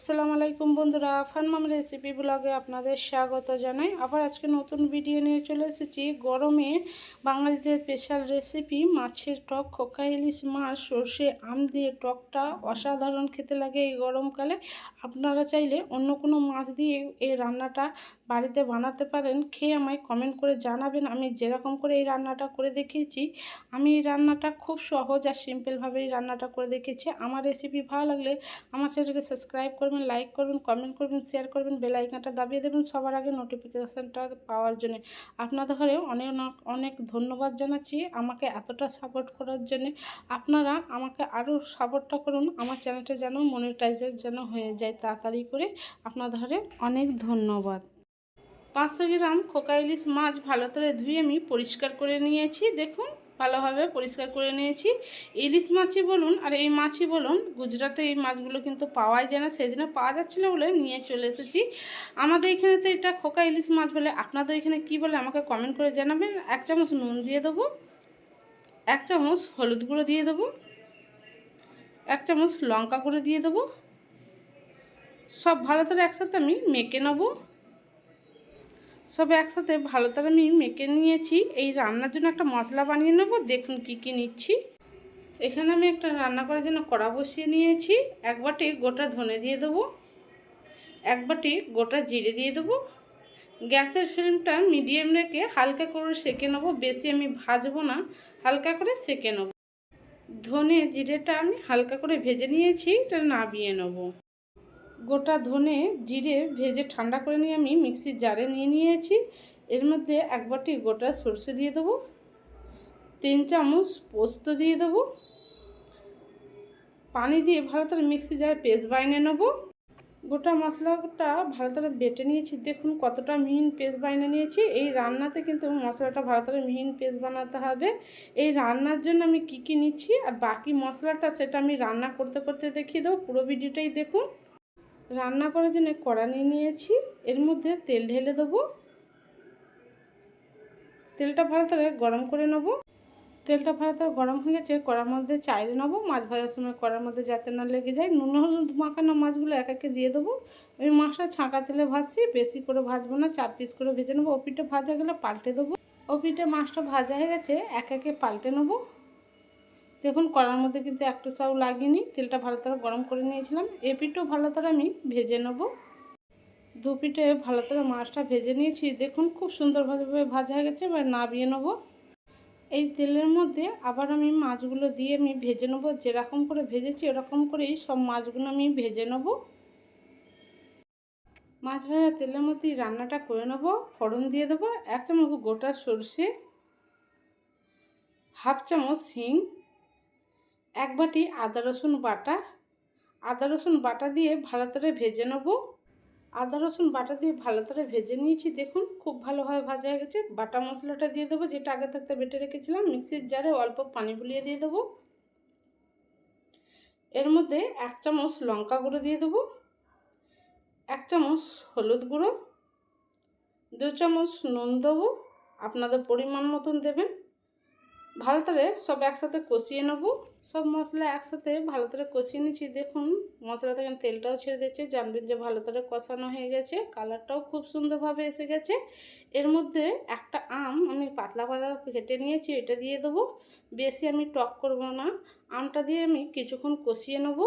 আসসালামু আলাইকুম বন্ধুরা, ফানমাম রেসিপি ব্লগে আপনাদের স্বাগত জানাই। আবার আজকে নতুন ভিডিও নিয়ে চলে এসেছি। গরমে বাঙালিদের স্পেশাল রেসিপি মাছের টক খোকা ইলিশ মাছ, সর্ষে আম দিয়ে টকটা অসাধারণ খেতে লাগে এই গরমকালে। আপনারা চাইলে অন্য কোনো মাছ দিয়ে এই রান্নাটা বাড়িতে বানাতে পারেন। খেয়ে আমায় কমেন্ট করে জানাবেন। আমি যেরকম করে এই রান্নাটা করে দেখিয়েছি, আমি এই রান্নাটা খুব সহজ আর সিম্পলভাবে এই রান্নাটা করে দেখিয়েছি। আমার রেসিপি ভালো লাগলে আমার চ্যানেলকে সাবস্ক্রাইব করবেন লাইক করবেন কমেন্ট করবেন শেয়ার করবেন বেল আইকনটা দাবিয়ে দেবেন সবার আগে নোটিফিকেশানটা পাওয়ার জন্য। আপনাদের অনেক অনেক ধন্যবাদ জানাচ্ছি আমাকে এতটা সাপোর্ট করার জন্য। আপনারা আমাকে আরও সাপোর্টটা করুন, আমার চ্যানেলটা যেন মনিটাইজার যেন হয়ে যায় তাড়াতাড়ি করে। আপনাদের অনেক ধন্যবাদ। পাঁচশো গ্রাম খোকা ইলিশ মাছ ভালো করে ধুয়ে আমি পরিষ্কার করে নিয়েছি। দেখুন ভালোভাবে পরিষ্কার করে নিয়েছি। ইলিশ মাছই বলুন, আর এই মাছই বলুন, গুজরাটে এই মাছগুলো কিন্তু পাওয়াই যায় না সেদিনে পাওয়া যাচ্ছিল বলে নিয়ে চলে এসেছি। আমাদের এখানে তো এটা খোকা ইলিশ মাছ বলে, আপনাদের এখানে কি বলে আমাকে কমেন্ট করে জানাবেন। এক চামচ নুন দিয়ে দেবো, এক চামচ হলুদ গুঁড়ো দিয়ে দেবো, এক চামচ লঙ্কা গুঁড়ো দিয়ে দেবো। সব ভালো করে একসাথে আমি মেখে নেব। সব একসাথে ভালো করে আমি মেখে নিয়েছি। এই রান্নার জন্য একটা মশলা বানিয়ে নেব, দেখুন কি কি নিচ্ছি। এখানে আমি একটা রান্না করার জন্য কড়া বসিয়ে নিয়েছি। এক বাটি গোটা ধনে দিয়ে দেবো। এক বাটি গোটা জিরে দিয়ে দেবো। গ্যাসের ফ্লেমটা মিডিয়াম রেখে হালকা করে সেঁকে নেব। বেশি আমি ভাজবো না, হালকা করে সেঁকে নেব। ধনে জিরেটা আমি হালকা করে ভেজে নিয়েছি, এটা নাবিয়ে নেব। গোটা ধনে জিরে ভেজে ঠান্ডা করে নিয়ে আমি মিক্সির জারে নিয়ে নিয়েছি। এর মধ্যে এক বাটি গোটা সর্ষে দিয়ে দেবো। তিন চামচ পোস্ত দিয়ে দেবো। পানি দিয়ে ভালো করে মিক্সি জারে পেস্ট বাইনে নেব। গোটা মশলাটা ভালো করে বেটে নিয়েছি। দেখুন কতটা মিহিন পেস্ট বাইনে নিয়েছি। এই রান্নাতে কিন্তু মশলাটা ভালো করে মিহিন পেস্ট বানাতে হবে। এই রান্নার জন্য আমি কি কি নিচ্ছি আর বাকি মশলাটা সেটা আমি রান্না করতে করতে দেখিয়ে দেবো। পুরো ভিডিওটাই দেখুন। রান্না করার জন্য কড়া নিয়ে নিয়েছি। এর মধ্যে তেল ঢেলে দেবো। তেলটা ভালো করে গরম করে নেব। তেলটা ভালো করে গরম হয়ে গেছে, কড়ার মধ্যে চাইলে নেব। মাছ ভাজার সময় কড়ার মধ্যে যাতে না লেগে যায়। নুন হলুদ মাখানো মাছগুলো এক একে দিয়ে দেবো। ওই মাছটা ছাঁকা তেলে ভাজছি, বেশি করে ভাজবো না, চার পিস করে ভেজে নেব। ওপিটা ভাজা গেলে পাল্টে দেবো। ওপিটে মাছটা ভাজা হয়ে গেছে, এক একে পাল্টে নেব। দেখুন, কড়ার মধ্যে কিন্তু একটু সাউ লাগিনি তেলটা ভালো করে গরম করে নিয়েছিলাম। এ পিঠও ভালো করে আমি ভেজে নেব। দু পিঠে ভালো করে মাছটা ভেজে নিয়েছি। দেখুন, খুব সুন্দরভাবে ভাজা হয়ে গেছে। এবার নাবিয়ে নেব। এই তেলের মধ্যে আবার আমি মাছগুলো দিয়ে আমি ভেজে নেব। যেরকম করে ভেজেছি, ওরকম করেই সব মাছগুলো আমি ভেজে নেব। মাছ ভাজা তেলের মধ্যে রান্নাটা করে নেব। ফোড়ন দিয়ে দেবো। এক চামচ গোটা সর্ষে, হাফ চামচ শিং এক বাটি আদা রসুন বাটা। আদা রসুন বাটা দিয়ে ভালো করে ভেজে নেব। আদা রসুন বাটা দিয়ে ভালো করে ভেজে নিয়েছি। দেখুন, খুব ভালোভাবে ভাজা হয়ে গেছে। বাটা মশলাটা দিয়ে দেবো, যেটা আগে থাকতে বেটে রেখেছিলাম, মিক্সির জারে অল্প পানি বুলিয়ে দিয়ে দেবো। এর মধ্যে এক চামচ লঙ্কা গুঁড়ো দিয়ে দেবো। এক চামচ হলুদ গুঁড়ো। দু চামচ নুন দেবো। আপনাদের পরিমাণ মতন দেবেন। ভালো করে সব একসাথে কষিয়ে নেব। সব মশলা একসাথে ভালো করে কষিয়ে নিচ্ছি। দেখুন মশলা থেকে তেলটাও ছেড়ে দিচ্ছে জানবেন যে ভালো করে কষানো হয়ে গেছে, কালারটাও খুব সুন্দরভাবে এসে গেছে। এর মধ্যে একটা আম আমি পাতলা পাতলা কেটে নিয়েছি, এটা দিয়ে দেবো। বেশি আমি টক করব না। আমটা দিয়ে আমি কিছুক্ষণ কষিয়ে নেব।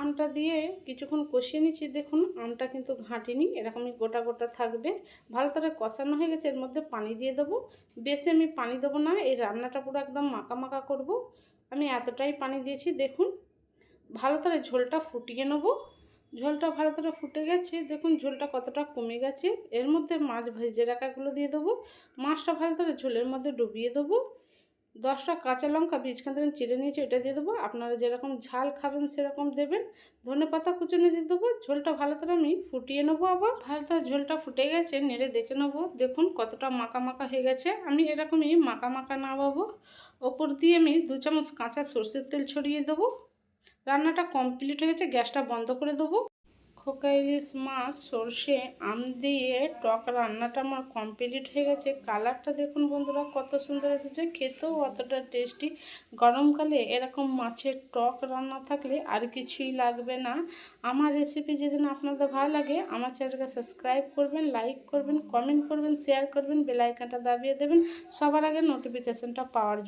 আমটা দিয়ে কিছুক্ষণ কষিয়ে নিচ্ছি। দেখুন, আমটা কিন্তু ঘাঁটিনি, এরকমই গোটা গোটা থাকবে। ভালো করে কষানো হয়ে গেছে, এর মধ্যে পানি দিয়ে দেবো। বেশি আমি পানি দেবো না, এই রান্নাটা পুরো একদম মাখা মাখা করব। আমি এতটাই পানি দিয়েছি, দেখুন। ভালো করে ঝোলটা ফুটিয়ে নেব। ঝোলটা ভালো করে ফুটে গেছে, দেখুন ঝোলটা কতটা কমে গেছে। এর মধ্যে মাছ ভেজে রাখাগুলো দিয়ে দেবো। মাছটা ভালো করে ঝোলের মধ্যে ডুবিয়ে দেবো। দশটা কাঁচা লঙ্কা বীজখান থেকে চিড়ে নিয়েছি, এটা দিয়ে দেবো। আপনারা যেরকম ঝাল খাবেন, সেরকম দেবেন। ধনে পাতা কুচুনি দিয়ে দেবো। ঝোলটা ভালো করে আমি ফুটিয়ে নেব আবার। ভালো করে ঝোলটা ফুটে গেছে, নেড়ে দেখে নেব। দেখুন কতটা মাখা মাখা হয়ে গেছে। আমি এরকমই মাখা মাখা নামাবো। ওপর দিয়ে আমি দু চামচ কাঁচা সর্ষের তেল ছড়িয়ে দেবো। রান্নাটা কমপ্লিট হয়ে গেছে, গ্যাসটা বন্ধ করে দেবো। খোকা ইলিশ মাছ, সর্ষে, আম দিয়ে টক রান্নাটা আমার কমপ্লিট হয়ে গেছে। কালারটা দেখুন বন্ধুরা, কত সুন্দর এসেছে। খেতেও অতটা টেস্টি গরমকালে এরকম মাছের টক রান্না থাকলে আর কিছুই লাগবে না। আমার রেসিপি যেদিন আপনাদের ভালো লাগে, আমার চ্যানেলকে সাবস্ক্রাইব করবেন লাইক করবেন কমেন্ট করবেন শেয়ার করবেন বেলাইকানটা দাবিয়ে দেবেন। সবার আগে নোটিফিকেশানটা পাওয়ার